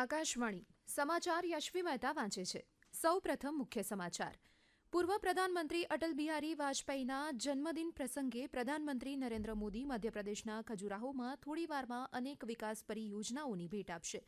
આકાશવાણી. સમાચાર યશવી મહેતા વાંચે છે. સૌ પ્રથમ મુખ્ય સમાચાર. પૂર્વ પ્રધાનમંત્રી અટલ બિહારી વાજપેયીના જન્મદિન પ્રસંગે પ્રધાનમંત્રી નરેન્દ્ર મોદી મધ્યપ્રદેશના ખજુરાહોમાં થોડીવારમાં અનેક વિકાસ પરિયોજનાઓની ભેટ આપશે.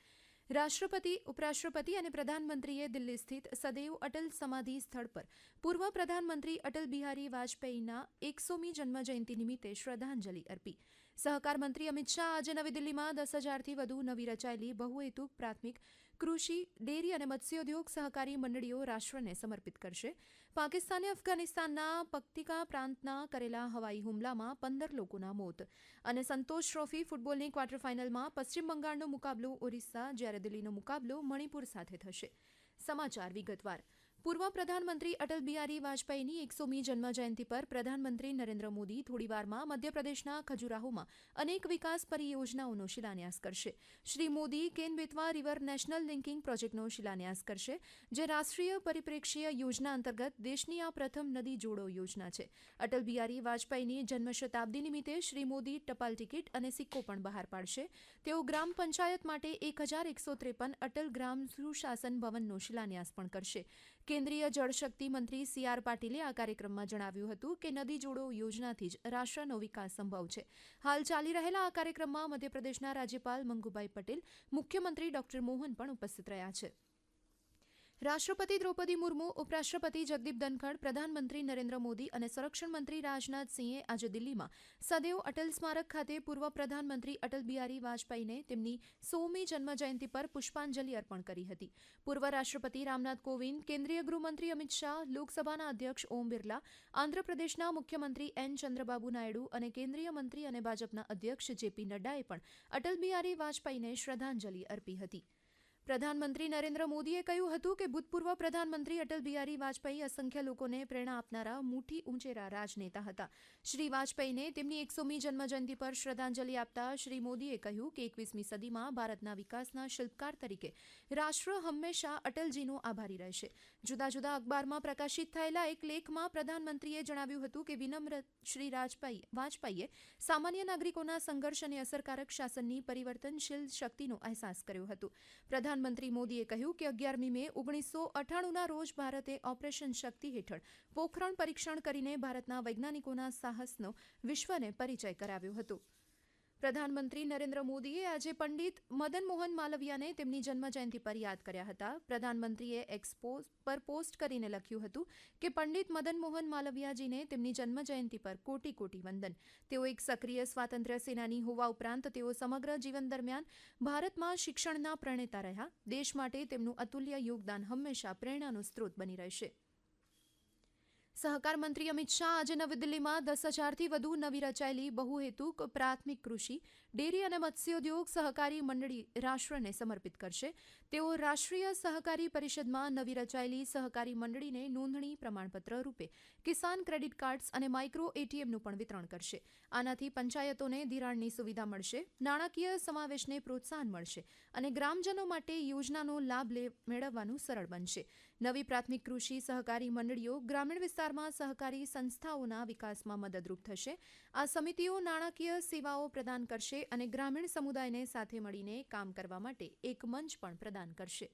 રાષ્ટ્રપતિ, ઉપરાષ્ટ્રપતિ અને પ્રધાનમંત્રીએ દિલ્હી સ્થિત સદૈવ અટલ સમાધિ સ્થળ પર પૂર્વ પ્રધાનમંત્રી અટલ બિહારી વાજપેયીના એકસોમી જન્મજયંતિ નિમિત્તે શ્રદ્ધાંજલિ અર્પી. સહકાર મંત્રી અમિત શાહ આજે નવી દિલ્હીમાં દસ હજારથી વધુ નવી રચાયેલી બહુહેતુક પ્રાથમિક કૃષિ, ડેરી અને મત્સ્યોદ્યોગ સહકારી મંડળીઓ રાષ્ટ્રને સમર્પિત કરશે. પાકિસ્તાને અફઘાનિસ્તાનના પક્તિકા પ્રાંતના કરેલા હવાઈ હુમલામાં પંદર લોકોના મોત અને સંતોષ ટ્રોફી ફૂટબોલની ક્વાર્ટર ફાઇનલમાં પશ્ચિમ બંગાળનો મુકાબલો ઓરિસ્સા, જ્યારે દિલ્હીનો મુકાબલો મણિપુર સાથે થશે. સમાચાર વિગતવાર. પૂર્વ પ્રધાનમંત્રી અટલ બિહારી વાજપેયીની એકસોમી જન્મજયંતિ પર પ્રધાનમંત્રી નરેન્દ્ર મોદી થોડીવારમાં મધ્યપ્રદેશના ખજુરાહોમાં અનેક વિકાસ પરિયોજનાઓનો શિલાન્યાસ કરશે. Shri Modi Ken Betwa river national linking પ્રોજેક્ટનો શિલાન્યાસ કરશે, જે રાષ્ટ્રીય પરિપ્રેક્ષ્ય યોજના અંતર્ગત દેશની આ પ્રથમ નદી જોડો યોજના છે. અટલ બિહારી વાજપેયીની જન્મ શતાબ્દી નિમિત્તે શ્રી મોદી ટપાલ ટિકિટ અને સિક્કો પણ બહાર પાડશે. તેઓ ગ્રામ પંચાયત માટે એક હજાર એકસો ત્રેપન અટલ ગ્રામ સુશાસન ભવનનો શિલાન્યાસ પણ કરશે. કેન્દ્રીય જળશક્તિ મંત્રી સી આર પાટીલે આ કાર્યક્રમમાં જણાવ્યું હતું કે નદી જોડો યોજનાથી જ રાષ્ટ્રનો વિકાસ સંભવ છે. હાલ ચાલી રહેલા આ કાર્યક્રમમાં મધ્યપ્રદેશના રાજ્યપાલ મંગુભાઈ પટેલ, મુખ્યમંત્રી ડોક્ટર મોહન પણ ઉપસ્થિત રહ્યા છે. રાષ્ટ્રપતિ દ્રૌપદી મુર્મુ, ઉપરાષ્ટ્રપતિ જગદીપ ધનખડ, પ્રધાનમંત્રી નરેન્દ્ર મોદી અને સંરક્ષણ મંત્રી રાજનાથસિંહે આજે દિલ્હીમાં સદૈવ અટલ સ્મારક ખાતે પૂર્વ પ્રધાનમંત્રી અટલ બિહારી વાજપેયીને તેમની સોમી જન્મજયંતિ પર પુષ્પાંજલિ અર્પણ કરી હતી. પૂર્વ રાષ્ટ્રપતિ રામનાથ કોવિંદ, કેન્દ્રીય ગૃહમંત્રી અમિત શાહ, લોકસભાના અધ્યક્ષ ઓમ બિરલા, આંધ્રપ્રદેશના મુખ્યમંત્રી એન ચંદ્રબાબુ નાયડુ અને કેન્દ્રીય મંત્રી અને ભાજપના અધ્યક્ષ જેપી નડ્ડાએ પણ અટલ બિહારી વાજપેયીને શ્રદ્ધાંજલિ અર્પી હતી. પ્રધાનમંત્રી નરેન્દ્ર મોદીએ કહ્યું હતું કે ભૂતપૂર્વ પ્રધાનમંત્રી અટલ બિહારી વાજપેયી અસંખ્ય લોકોને પ્રેરણા આપનારા મુઠ્ઠી ઉંચેરા રાજનેતા હતા. શ્રી વાજપેયીને તેમની એકસોમી જન્મજયંતિ પર શ્રદ્ધાંજલિ આપતા શ્રી મોદીએ કહ્યું કે એકવીસમી સદીમાં ભારતના વિકાસના શિલ્પકાર તરીકે રાષ્ટ્ર હંમેશા અટલજીનો આભારી રહેશે. જુદા જુદા અખબારમાં પ્રકાશિત થયેલા એક લેખમાં પ્રધાનમંત્રીએ જણાવ્યું હતું કે વિનમ્ર શ્રી રાજપાઈ વાજપેયીએ સામાન્ય નાગરિકોના સંઘર્ષ અને અસરકારક શાસનની પરિવર્તનશીલ શક્તિનો અહેસાસ કર્યો હતો. પ્રધાનમંત્રી મોદીએ કહ્યું કે અગિયારમી મે ઓગણીસો અઠ્ઠાણુંના રોજ ભારતે ઓપરેશન શક્તિ હેઠળ પોખરણ પરીક્ષણ કરીને ભારતના વૈજ્ઞાનિકોના સાહસનો વિશ્વને પરિચય કરાવ્યો હતો. પ્રધાનમંત્રી નરેન્દ્ર મોદીએ આજે પંડિત મદન મોહન માલવિયાને તેમની જન્મજયંતિ પર યાદ કર્યા હતા. પ્રધાનમંત્રીએ એક્સપો પર પોસ્ટ કરીને લખ્યું હતું કે પંડિત મદન મોહન માલવિયાજીને તેમની જન્મજયંતિ પર કોટી કોટી વંદન. તેઓ એક સક્રિય સ્વાતંત્ર્ય સેનાની હોવા ઉપરાંત તેઓ સમગ્ર જીવન દરમિયાન ભારતમાં શિક્ષણના પ્રણેતા રહ્યા. દેશ માટે તેમનું અતુલ્ય યોગદાન હંમેશા પ્રેરણાનો સ્ત્રોત બની રહેશે. સહકાર મંત્રી અમિત શાહ આજે નવી દિલ્હીમાં દસ હજારથી વધુ નવી રચાયેલી બહુહેતુક પ્રાથમિક કૃષિ, ડેરી અને મત્સ્યોદ્યોગ સહકારી મંડળી રાષ્ટ્રને સમર્પિત કરશે. તેઓ રાષ્ટ્રીય સહકારી પરિષદમાં નવી રચાયેલી સહકારી મંડળીને નોંધણી પ્રમાણપત્ર રૂપે કિસાન ક્રેડિટ કાર્ડ્સ અને માઇક્રો એટીએમનું પણ વિતરણ કરશે. આનાથી પંચાયતોને ધિરાણની સુવિધા મળશે, નાણાકીય સમાવેશને પ્રોત્સાહન મળશે અને ગ્રામજનો માટે યોજનાનો લાભ મેળવવાનું સરળ બનશે. નવી પ્રાથમિક કૃષિ સહકારી મંડળીઓ ગ્રામીણ વિસ્તારમાં સહકારી સંસ્થાઓના વિકાસમાં મદદરૂપ થશે. આ સમિતિઓ નાણાકીય સેવાઓ પ્રદાન કરશે અને ગ્રામીણ સમુદાયને સાથે મળીને કામ કરવા માટે એક મંચ પણ પ્રદાન કરશે.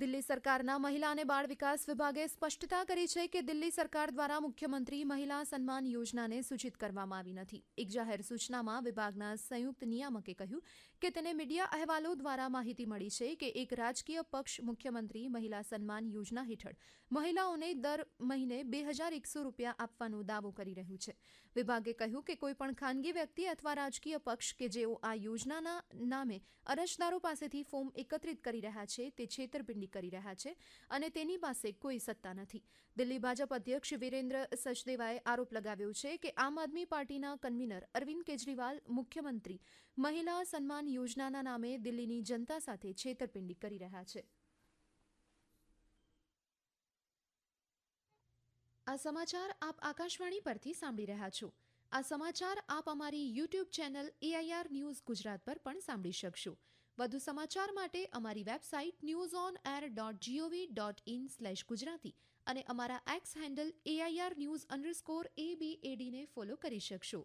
દિલ્હી સરકારના મહિલા અને બાળ વિકાસ વિભાગે સ્પષ્ટતા કરી છે કે દિલ્હી સરકાર દ્વારા મુખ્યમંત્રી મહિલા સન્માન યોજનાને સૂચિત કરવામાં આવી નથી. એક જાહેર સૂચનામાં વિભાગના સંયુક્ત નિયામકે કહ્યું કે તેને મીડિયા અહેવાલો દ્વારા માહિતી મળી છે કે એક રાજકીય પક્ષ મુખ્યમંત્રી મહિલા સન્માન યોજના હેઠળ મહિલાઓને દર મહિને બે હજાર એકસો રૂપિયા આપવાનો દાવો કરી રહ્યું છે. વિભાગે કહ્યું કે કોઈપણ ખાનગી વ્યક્તિ અથવા રાજકીય પક્ષ કે જેઓ આ યોજનાના નામે અરજદારો પાસેથી ફોર્મ એકત્રિત કરી રહ્યા છે તે છેતરપિંડી કરી રહ્યા છે અને તેની પાસે કોઈ સત્તા નથી. દિલ્હી ભાજપ અધ્યક્ષ વિરેન્દ્ર સચદેવાએ આરોપ લગાવ્યો છે કે આમ આદમી પાર્ટીના કન્વીનર અરવિંદ કેજરીવાલ મુખ્યમંત્રી મહિલા સન્માન યોજનાના નામે દિલ્હીની જનતા સાથે છેતરપિંડી કરી રહ્યા છે. આ સમાચાર આપ આકાશવાણી પરથી સાંભળી રહ્યા છો. આ સમાચાર આપ અમારી YouTube channel AIR news Gujarat પર પણ સાંભળી શકશો. વધુ સમાચાર માટે અમારી website news on air dot GOV dot in slash Gujarati અને અમારા X handle AIR news underscore એબીએડીને follow કરી શકશો.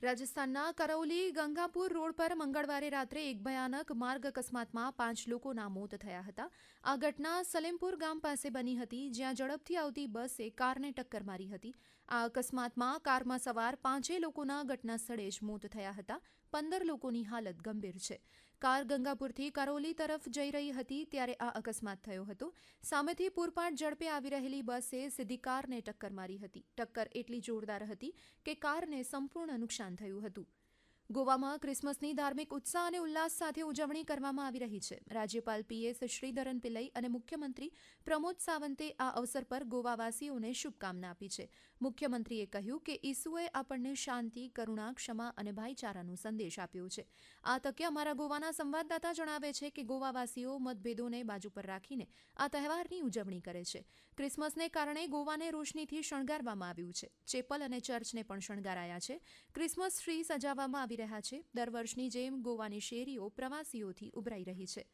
રાજસ્થાનના કરૌલી ગંગાપુર રોડ પર મંગળવારે રાત્રે એક ભયાનક માર્ગ અકસ્માતમાં પાંચ લોકોના મોત થયા હતા. આ ઘટના સલેમપુર ગામ પાસે બની હતી, જ્યાં ઝડપથી આવતી બસે કારને ટક્કર મારી હતી. આ અકસ્માતમાં કારમાં સવાર પાંચેય લોકોના ઘટના સ્થળે જ મોત થયા હતા. પંદર લોકોની હાલત ગંભીર છે. કાર ગંગાપુરથી કરોલી તરફ જઈ રહી હતી ત્યારે આ અકસ્માત થયો હતો. સામેથી પૂરપાટ ઝડપે આવી રહેલી બસે સીધી કારને ટક્કર મારી હતી. ટક્કર એટલી જોરદાર હતી કે કારને સંપૂર્ણ નુકસાન થયું હતું. ગોવામાં ક્રિસમસની ધાર્મિક ઉત્સાહ અને ઉલ્લાસ સાથે ઉજવણી કરવામાં આવી રહી છે. રાજ્યપાલ પીએસ શ્રીધરન પિલ્લઈ અને મુખ્યમંત્રી પ્રમોદ સાવંતે આ અવસર પર ગોવાવાસીઓને શુભકામના આપી છે. મુખ્યમંત્રીએ કહ્યું કે ઈસુએ આપણને શાંતિ, કરુણા, ક્ષમા અને ભાઈચારાનો સંદેશ આપ્યો છે. આ તકે અમારા ગોવાના સંવાદદાતા જણાવે છે કે ગોવાવાસીઓ મતભેદોને બાજુ પર રાખીને આ તહેવારની ઉજવણી કરે છે. ક્રિસમસને કારણે ગોવાને રોશનીથી શણગારવામાં આવ્યું છે. ચેપલ અને ચર્ચને પણ શણગારાયા છે. ક્રિસમસ ટ્રી સજાવવામાં આવી રહ્યા છે. દર વર્ષની જેમ ગોવાની શેરીઓ પ્રવાસીઓથી ઉભરાઈ રહી છે.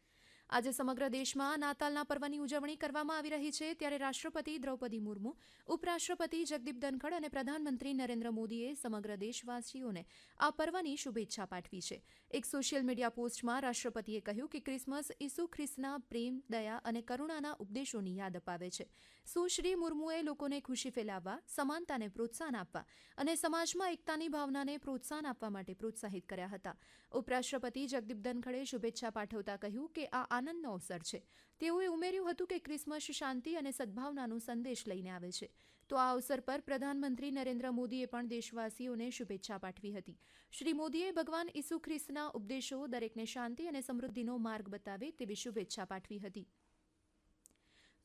આજે સમગ્ર દેશમાં નાતાલના પર્વની ઉજવણી કરવામાં આવી રહી છે. ત્યારે રાષ્ટ્રપતિ દ્રૌપદી મુર્મુ, ઉપરાષ્ટ્રપતિ જગદીપ ધનખડ અને પ્રધાનમંત્રી નરેન્દ્ર મોદીએ સમગ્ર દેશવાસીઓને આ પર્વની શુભેચ્છા પાઠવી છે. એક સોશિયલ મીડિયા પોસ્ટમાં રાષ્ટ્રપતિએ કહ્યું કે ક્રિસમસ ઈસુ ખ્રિસ્તના પ્રેમ, દયા અને કરુણાના ઉપદેશોની યાદ અપાવે છે. સુશ્રી મુર્મુએ લોકોને ખુશી ફેલાવવા, સમાનતાને પ્રોત્સાહન આપવા અને સમાજમાં એકતાની ભાવનાને પ્રોત્સાહન આપવા માટે પ્રોત્સાહિત કર્યા હતા? ઉપરાષ્ટ્રપતિ જગદીપ ધનખડે શુભેચ્છા પાઠવતા કહ્યું કે આ આનંદનો અવસર છે. તેઓએ ઉમેર્યું હતું કે ક્રિસમસ શાંતિ અને સદભાવનાનો સંદેશ લઈને આવે છે. તો આ અવસર પર પ્રધાનમંત્રી નરેન્દ્ર મોદીએ પણ દેશવાસીઓને શુભેચ્છા પાઠવી હતી. શ્રી મોદીએ ભગવાન ઈસુ ખ્રિસ્તના ઉપદેશો, દરેકને શાંતિ અને સમૃદ્ધિનો માર્ગ બતાવે તેવી શુભેચ્છા પાઠવી હતી.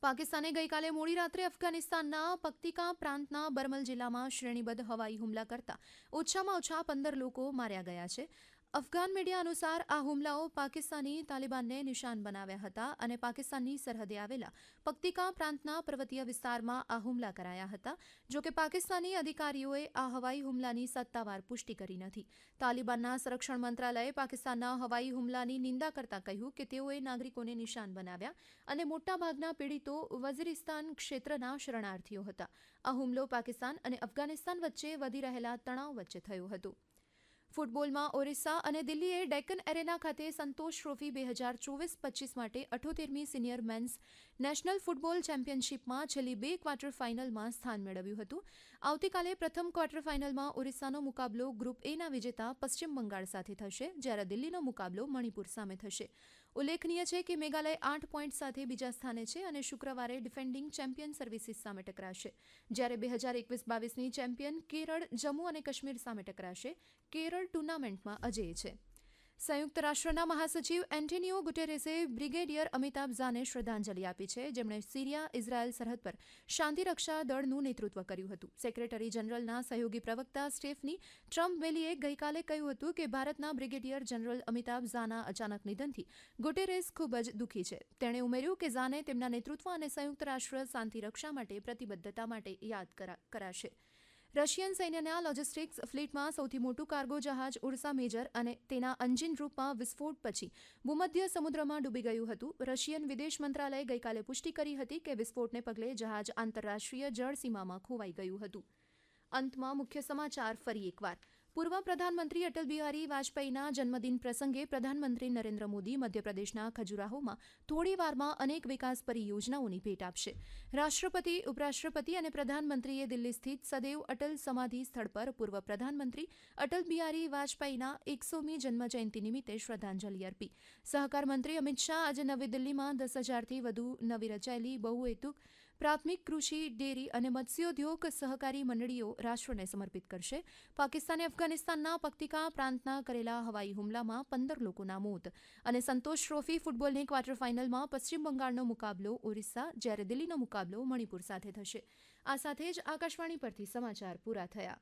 પાકિસ્તાને ગઈકાલે મોડી રાત્રે અફઘાનિસ્તાનના પક્તિકા પ્રાંતના બર્મલ જિલ્લામાં શ્રેણીબદ્ધ હવાઈ હુમલા કરતા ઓછામાં ઓછા પંદર લોકો માર્યા ગયા છે. અફઘાન મીડિયા અનુસાર આ હુમલાઓ પાકિસ્તાની તાલિબાનને નિશાન બનાવ્યા હતા અને પાકિસ્તાનની સરહદે આવેલા પક્તિકા પ્રાંતના પર્વતીય વિસ્તારમાં આ હુમલા કરાયા હતા જોકે પાકિસ્તાની અધિકારીઓએ આ હવાઈ હુમલાની સત્તાવાર પુષ્ટિ કરી નથી. તાલિબાનના સંરક્ષણ મંત્રાલયે પાકિસ્તાનના હવાઈ હુમલાની નિંદા કરતા કહ્યું કે તેઓએ નાગરિકોને નિશાન બનાવ્યા અને મોટાભાગના પીડિતો વઝીરિસ્તાન ક્ષેત્રના શરણાર્થીઓ હતા. આ હુમલો પાકિસ્તાન અને અફઘાનિસ્તાન વચ્ચે વધી રહેલા તણાવ વચ્ચે થયો હતો. ફૂટબોલમાં ઓરિસ્સા અને દિલ્હીએ ડેકન એરેના ખાતે સંતોષ ટ્રોફી બે હજાર ચોવીસ પચીસ માટે અઠોતેરમી સિનિયર મેન્સ નેશનલ ફૂટબોલ ચેમ્પિયનશિપમાં છેલ્લી બે ક્વાર્ટર ફાઇનલમાં સ્થાન મેળવ્યું હતું. આવતીકાલે પ્રથમ ક્વાર્ટર ફાઇનલમાં ઓરિસ્સાનો મુકાબલો ગ્રુપ એના વિજેતા પશ્ચિમ બંગાળ સાથે થશે, જ્યારે દિલ્હીનો મુકાબલો મણિપુર સામે થશે. ઉલ્લેખનીય છે કે મેઘાલય આઠ પોઈન્ટ સાથે બીજા સ્થાને છે અને શુક્રવારે ડિફેન્ડિંગ ચેમ્પિયન સર્વિસીસ સામે ટકરાશે. જ્યારે બે હજાર એકવીસ બાવીસની ચેમ્પિયન કેરળ, જમ્મુ અને કાશ્મીર સામે ટકરાશે. કેરળ ટુર્નામેન્ટમાં અજેય છે. સંયુક્ત રાષ્ટ્રના મહાસચિવ એન્ટોનિયો ગુટેરેસે બ્રિગેડિયર અમિતાભ ઝાને શ્રદ્ધાંજલિ આપી છે. જેમણે સિરિયા, ઇઝરાયેલ સરહદ પર શાંતિરક્ષા દળનું નેતૃત્વ કર્યું હતું. સેક્રેટરી જનરલના સહયોગી પ્રવક્તા સ્ટેફની ટ્રમ્પ વેલીએ ગઈકાલે કહ્યું હતું કે ભારતના બ્રિગેડિયર જનરલ અમિતાભ ઝાના અચાનક નિધનથી ગુટેરેસ ખૂબ જ દુઃખી છે. તેણે ઉમેર્યું કે ઝાને તેમના નેતૃત્વ અને સંયુક્ત રાષ્ટ્ર શાંતિરક્ષા માટે પ્રતિબદ્ધતા માટે યાદ કરાશે. રશિયન સૈન્યના લોજિસ્ટિક્સ ફ્લીટમાં સૌથી મોટું કાર્ગો જહાજ ઉર્સા મેજર અને તેના અંજિન રૂપમાં વિસ્ફોટ પછી ભૂમધ્ય સમુદ્રમાં ડૂબી ગયું હતું. રશિયન વિદેશ મંત્રાલયે ગઈકાલે પુષ્ટિ કરી હતી કે વિસ્ફોટને પગલે જહાજ આંતરરાષ્ટ્રીય જળસીમામાં ખોવાઈ ગયું હતું. અંતમાં મુખ્ય સમાચાર ફરી એકવાર. પૂર્વ પ્રધાનમંત્રી અટલ બિહારી વાજપેયીના જન્મદિન પ્રસંગે પ્રધાનમંત્રી નરેન્દ્ર મોદી મધ્યપ્રદેશના ખજુરાહોમાં થોડી અનેક વિકાસ પરિયોજનાઓની ભેટ આપશે. રાષ્ટ્રપતિ, ઉપરાષ્ટ્રપતિ અને પ્રધાનમંત્રીએ દિલ્હી સ્થિત સદૈવ અટલ સમાધિ સ્થળ પર પૂર્વ પ્રધાનમંત્રી અટલ બિહારી વાજપેયીના એકસોમી જન્મજયંતિ નિમિત્તે શ્રદ્ધાંજલિ અર્પી. સહકાર મંત્રી અમિત શાહ આજે નવી દિલ્હીમાં દસ હજારથી વધુ નવી રચાયેલી બહુહેતુક પ્રાથમિક કૃષિ, ડેરી અને મત્સ્યોદ્યોગ સહકારી મંડળીઓ રાષ્ટ્રને સમર્પિત કરશે. પાકિસ્તાને અફઘાનિસ્તાનના પક્તિકા પ્રાંતના કરેલા હવાઈ હુમલામાં પંદર લોકોના મોત અને સંતોષ ટ્રોફી ફૂટબોલની ક્વાર્ટર ફાઇનલમાં પશ્ચિમ બંગાળનો મુકાબલો ઓરિસ્સા જ્યારે દિલ્હીનો મુકાબલો મણિપુર સાથે થશે. આ સાથે જ આકાશવાણી પરથી સમાચાર પૂરા થયા.